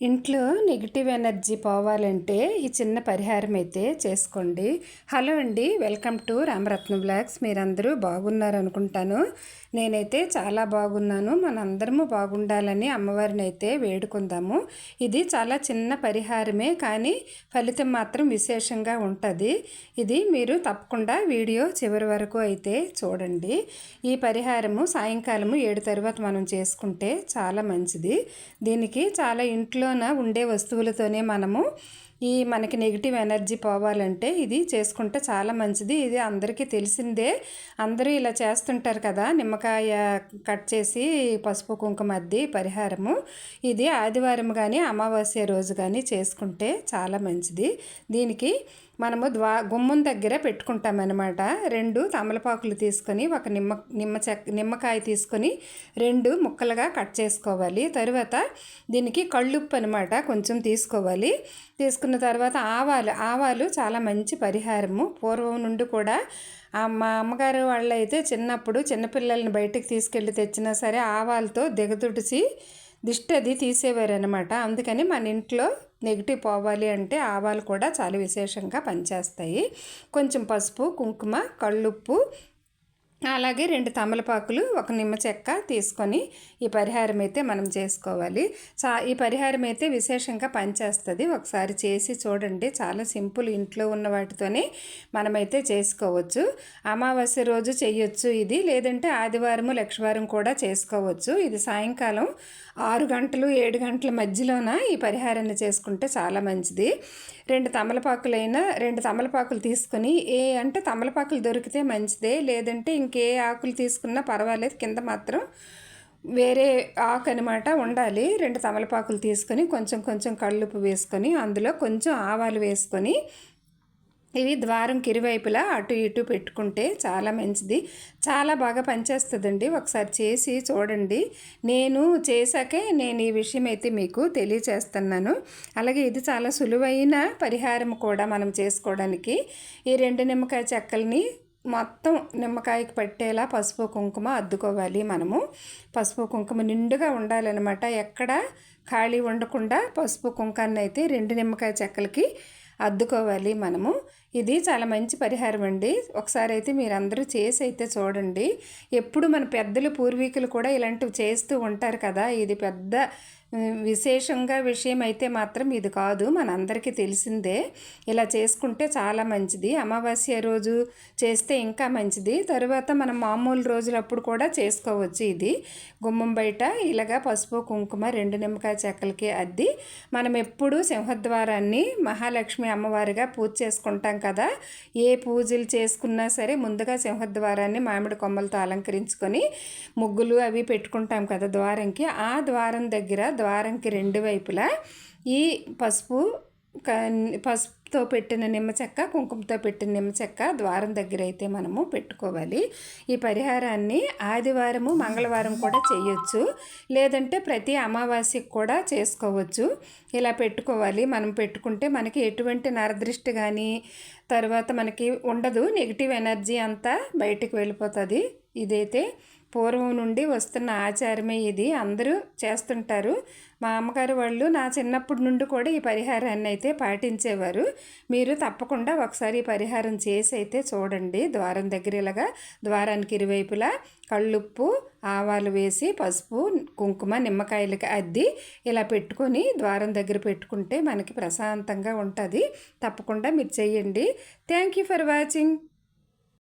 ఇంట్లో negative energy పోవాలంటే ఈ చిన్న పరిహారం అయితే చేసుకోండి. హలో అండి వెల్కమ్ టు రామరత్న బ్లాగ్స్. మీరందరూ బాగున్నారు అనుకుంటాను. నేనైతే చాలా బాగున్నాను. మనందరము బాగుండాలని అమ్మవారిని అయితే వేడుకుందాము. ఇది చాలా చిన్న పరిహారమే కానీ ఫలితం మాత్రం విశేషంగా ఉంటుంది. ఇది మీరు తప్పకుండా వీడియో చివరి వరకు అయితే చూడండి. ఈ పరిహారము సాయంకాలము ఏడు తర్వాత మనం చేసుకుంటే చాలా మంచిది. దీనికి చాలా ఇంట్లో ఇంట్లోన ఉండే వస్తువులతోనే మనము ఈ మనకి నెగిటివ్ ఎనర్జీ పోవాలంటే ఇది చేసుకుంటే చాలా మంచిది. ఇది అందరికీ తెలిసిందే. అందరూ ఇలా చేస్తుంటారు కదా నిమ్మకాయ కట్ చేసి పసుపు కుంకుమ అద్ది పరిహారము. ఇది ఆదివారం కానీ అమావాస్య రోజు కానీ చేసుకుంటే చాలా మంచిది. దీనికి మనము ద్వా గుమ్మం దగ్గర పెట్టుకుంటామన్నమాట. రెండు తమలపాకులు తీసుకొని ఒక నిమ్మ నిమ్మ చెక్క నిమ్మకాయ తీసుకొని రెండు ముక్కలుగా కట్ చేసుకోవాలి. తర్వాత దీనికి కళ్ళుప్పు అనమాట కొంచెం తీసుకోవాలి. తీసుకున్న తర్వాత ఆవాలు ఆవాలు చాలా మంచి పరిహారము. పూర్వం నుండి కూడా మా అమ్మగారు వాళ్ళు అయితే చిన్నప్పుడు చిన్నపిల్లల్ని బయటికి తీసుకెళ్ళి తెచ్చినా సరే ఆవాలతో దిగదుడిచి దిష్టి అది తీసేవారనమాట అందుకని మన ఇంట్లో నెగిటివ్ పోవాలి అంటే ఆవాలు కూడా చాలా విశేషంగా పనిచేస్తాయి. కొంచెం పసుపు కుంకుమ కళ్ళుప్పు అలాగే రెండు తమలపాకులు ఒక నిమ్మ చెక్క తీసుకొని ఈ పరిహారం అయితే మనం చేసుకోవాలి. చా ఈ పరిహారం అయితే విశేషంగా పనిచేస్తుంది. ఒకసారి చేసి చూడండి. చాలా సింపుల్ ఇంట్లో ఉన్న వాటితోనే మనమైతే చేసుకోవచ్చు. అమావాస్య రోజు చేయొచ్చు ఇది. లేదంటే ఆదివారము లక్షవారం కూడా చేసుకోవచ్చు. ఇది సాయంకాలం ఆరు గంటలు ఏడు గంటల మధ్యలోన ఈ పరిహారాన్ని చేసుకుంటే చాలా మంచిది. రెండు తమలపాకులైనా రెండు తమలపాకులు తీసుకొని ఏ అంటే తమలపాకులు దొరికితే మంచిదే. లేదంటే ఇంక ఏ ఆకులు తీసుకున్నా పర్వాలేదు. కింద మాత్రం వేరే ఆకు అనమాట ఉండాలి. రెండు తమలపాకులు తీసుకొని కొంచెం కొంచెం కళ్ళుపు వేసుకొని అందులో కొంచెం ఆవాలు వేసుకొని ఇవి ద్వారం కిరివైపులా అటు ఇటు పెట్టుకుంటే చాలా మంచిది. చాలా బాగా పనిచేస్తుందండి. ఒకసారి చేసి చూడండి. నేను చేశాకే నేను ఈ విషయం అయితే మీకు తెలియచేస్తున్నాను. అలాగే ఇది చాలా సులువైన పరిహారం కూడా మనం చేసుకోవడానికి. ఈ రెండు నిమ్మకాయ చెక్కల్ని మొత్తం నిమ్మకాయకి పట్టేలా పసుపు కుంకుమ అద్దుకోవాలి మనము. పసుపు కుంకుమ నిండుగా ఉండాలన్నమాట. ఎక్కడ ఖాళీ ఉండకుండా పసుపు కుంకాన్ని అయితే రెండు నిమ్మకాయ చెక్కలకి అద్దుకోవాలి మనము. ఇది చాలా మంచి పరిహారం అండి. ఒకసారి అయితే మీరందరూ చేసి అయితే చూడండి. ఎప్పుడు మన పెద్దలు పూర్వీకులు కూడా ఇలాంటివి చేస్తూ ఉంటారు కదా. ఇది పెద్ద విశేషంగా విషయం అయితే మాత్రం ఇది కాదు. మనందరికీ తెలిసిందే. ఇలా చేసుకుంటే చాలా మంచిది. అమావాస్య రోజు చేస్తే ఇంకా మంచిది. తరువాత మనం మామూలు రోజులప్పుడు కూడా చేసుకోవచ్చు ఇది. గుమ్మం బయట ఇలాగా పసుపు కుంకుమ రెండు నిమ్మకాయ చెక్కలకి అద్ది. మనం ఎప్పుడూ సింహద్వారాన్ని మహాలక్ష్మి అమ్మవారిగా పూజ చేసుకుంటాం కదా. ఏ పూజలు చేసుకున్నా సరే ముందుగా సింహద్వారాన్ని మామిడి కొమ్మలతో అలంకరించుకొని ముగ్గులు అవి పెట్టుకుంటాం కదా ద్వారంకి. ఆ ద్వారం దగ్గర ద్వారంకి రెండు వైపులా ఈ పసుపు పసుపుతో పెట్టిన నిమ్మ చెక్క కుంకుమతో పెట్టిన నిమ్మ చెక్క ద్వారం దగ్గర అయితే మనము పెట్టుకోవాలి. ఈ పరిహారాన్ని ఆదివారము మంగళవారం కూడా చేయొచ్చు. లేదంటే ప్రతి అమావాస్యకు కూడా చేసుకోవచ్చు. ఇలా పెట్టుకోవాలి. మనం పెట్టుకుంటే మనకి ఎటువంటి నరదృష్టి కానీ తర్వాత మనకి ఉండదు. నెగిటివ్ ఎనర్జీ అంతా బయటికి వెళ్ళిపోతుంది. ఇదైతే పూర్వం నుండి వస్తున్న ఆచారమే ఇది. అందరూ చేస్తుంటారు. మా అమ్మగారు వాళ్ళు నా చిన్నప్పటి నుండి కూడా ఈ పరిహారాన్ని అయితే పాటించేవారు. మీరు తప్పకుండా ఒకసారి ఈ పరిహారం చేసి అయితే చూడండి. ద్వారం దగ్గర ఇలాగా ద్వారానికి ఇరువైపులా కళ్ళుప్పు ఆవాలు వేసి పసుపు కుంకుమ నిమ్మకాయలకి అద్ది ఇలా పెట్టుకొని ద్వారం దగ్గర పెట్టుకుంటే మనకి ప్రశాంతంగా ఉంటుంది. తప్పకుండా మీరు చేయండి. Thank you for watching